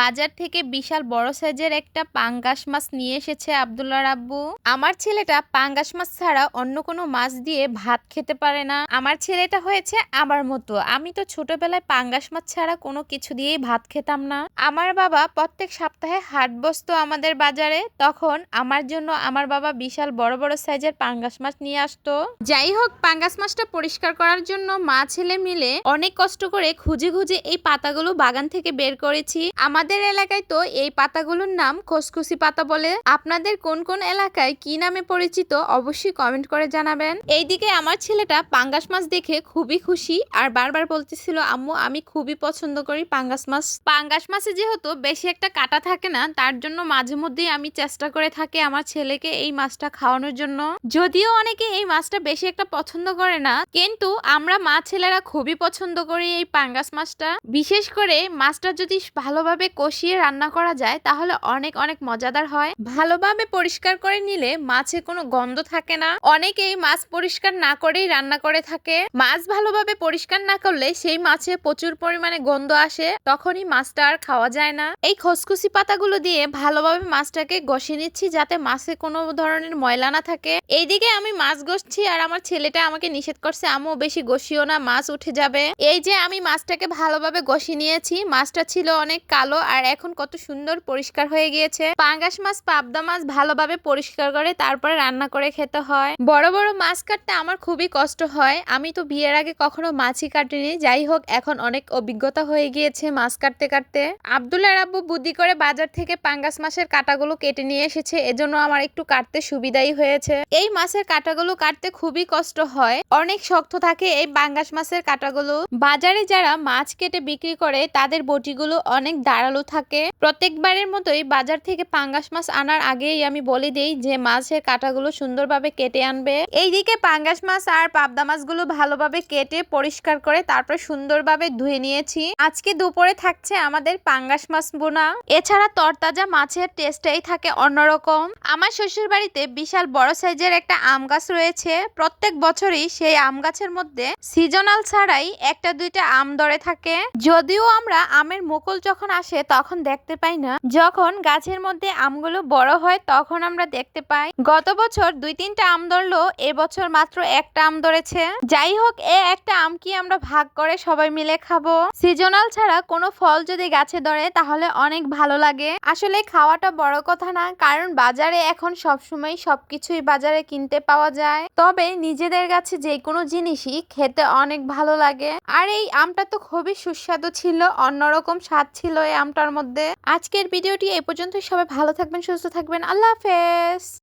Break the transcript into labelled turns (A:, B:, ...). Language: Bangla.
A: বাজার থেকে বিশাল বড় সাইজের একটা পাঙ্গাস মাছ নিয়ে এসেছে আব্দুল্লাহ রাব্বু আমার ছেলেটা পাঙ্গাস মাছ ছাড়া অন্য কোনো মাছ দিয়ে ভাত খেতে পারে না। আমার ছেলেটা হয়েছে আমার মতো। আমি তো ছোটবেলায় পাঙ্গাস মাছ ছাড়া কোনো কিছু দিয়েই ভাত খেতাম না। আমার বাবা প্রত্যেক সপ্তাহে হাট বসতো আমাদের বাজারে। তখন আমার জন্য আমার বাবা বিশাল বড় বড় সাইজের পাঙ্গাস মাছ নিয়ে আসতো। যাই হোক, পাঙ্গাস মাছটা পরিষ্কার করার জন্য মা ছেলে মিলে অনেক কষ্ট করে খুঁজে খুঁজে এই পাতাগুলো বাগান থেকে বের করেছি। আমাদের এলাকায় তো এই পাতাগুলোর নাম খসখসি পাতা বলে। আপনাদের কোন কোন এলাকায় কি নামে পরিচিত অবশ্যই কমেন্ট করে জানাবেন। এইদিকে আমার ছেলেটা পাঙ্গাস মাছ দেখে খুবই খুশি আর বারবার বলতেছিল, আম্মু, আমি খুবই পছন্দ করি পাঙ্গাস মাছ। পাঙ্গাস মাছে যেহেতু বেশি একটা কাটা থাকে না, তার জন্য মাঝে মধ্যেই আমি চেষ্টা করে থাকি আমার ছেলেকে এই মাছটা খাওয়ানোর জন্য। যদিও অনেকে এই মাছটা বেশি একটা পছন্দ করে না, কিন্তু আমরা মা ছেলেরা খুবই পছন্দ করি এই পাঙ্গাস মাছটা। বিশেষ করে মাছটা যদি ভালোভাবে কষিয়ে রান্না করা যায়, তাহলে অনেক অনেক মজাদার হয়। ভালোভাবে পরিষ্কার করে নিলে মাছে কোনো গন্ধ থাকে না। অনেকেই মাছ পরিষ্কার না করেই রান্না করে থাকে। মাছ ভালোভাবে পরিষ্কার না করলে সেই মাছে প্রচুর পরিমাণে গন্ধ আসে, তখনই মাছটা আর খাওয়া যায় না। এই খসখসি পাতাগুলো দিয়ে ভালোভাবে মাছটাকে গসে নিচ্ছি যাতে মাছে কোনো ধরনের ময়লা না থাকে। এইদিকে আমি মাছ গসছি আর আমার ছেলেটা আমাকে নিষেধ করছে আমও বেশি গসিও না, মাছ উঠে যাবে। এই যে আমি মাছটাকে ভালোভাবে গসি নিয়েছি, মাছটা ছিল অনেক কালো আর এখন কত সুন্দর পরিষ্কার হয়ে গিয়েছে। পাঙ্গাস মাছ, পাবদা মাছ ভালোভাবে পরিষ্কার করে তারপরে রান্না করে খেতে হয়। বড় বড় মাছ কাটতে আমার খুবই কষ্ট হয়। আমি তো বিয়ের আগে কখনো মাছই কাটিনি। যাই হোক, এখন অনেক অভিজ্ঞতা হয়ে গিয়েছে মাছ কাটতে কাটতে। আব্দুল্লাহ রাব্বু বুদ্ধি করে বাজার থেকে পাঙ্গাস মাছের কাটাগুলো কেটে নিয়ে এসেছে। এজন্য আমার একটু কাটতে সুবিধাই হয়েছে। এই মাছের কাটাগুলো কাটতে খুবই কষ্ট হয়। অনেক শক্ত থাকে এই পাঙ্গাস মাছের কাটাগুলো। বাজারে যারা মাছ কেটে বিক্রি করে, তাদের বটিগুলো অনেক দাঁড়াল থাকে। প্রত্যেকবারের মতোই বাজার থেকে পাঙ্গাস মাছ আনার আগেই আমি বলে দিই যে মাছের কাটাগুলো সুন্দরভাবে কেটে আনবে। এইদিকে পাঙ্গাস মাছ আর পাবদা মাছগুলো ভালোভাবে কেটে পরিষ্কার করে তারপর সুন্দরভাবে ধুয়ে নিয়েছি। আজকে দুপুরে থাকছে আমাদের পাঙ্গাস মাছ বোনা। এছাড়া তরতাজা মাছের টেস্টটাই থাকে অন্যরকম। আমার শ্বশুর বাড়িতে বিশাল বড় সাইজের একটা আম গাছ রয়েছে। প্রত্যেক বছরই সেই আম গাছের মধ্যে সিজনাল ছাড়াই একটা দুইটা আম ধরে থাকে। যদিও আমরা আমের মুকুল যখন আসে তখন দেখতে পাই না। যখন গাছের মধ্যে আমগুলো বড় হয় তখন আমরা দেখতে পাই। গত বছর দুই তিনটা আম ধরলো, এবছর মাত্র একটা আম ধরেছে। যাই হোক, এ একটা আম কি আমরা ভাগ করে সবাই মিলে খাব? সিজনাল ছাড়া কোনো ফল যদি গাছে ধরে তাহলে অনেক ভালো লাগে। আসলে খাওয়াটা বড় কথা না, কারণ বাজারে এখন সবসময় সবকিছুই বাজারে কিনতে পাওয়া যায়। তবে নিজেদের কাছে যে কোনো জিনিসই খেতে অনেক ভালো লাগে। আর এই আমটা তো খুবই সুস্বাদু ছিল, অন্যরকম স্বাদ ছিল এই আমটার মধ্যে। আজকের ভিডিওটি এই পর্যন্ত সবাই ভালো থাকবেন, সুস্থ থাকবেন। আল্লাহ হাফেজ।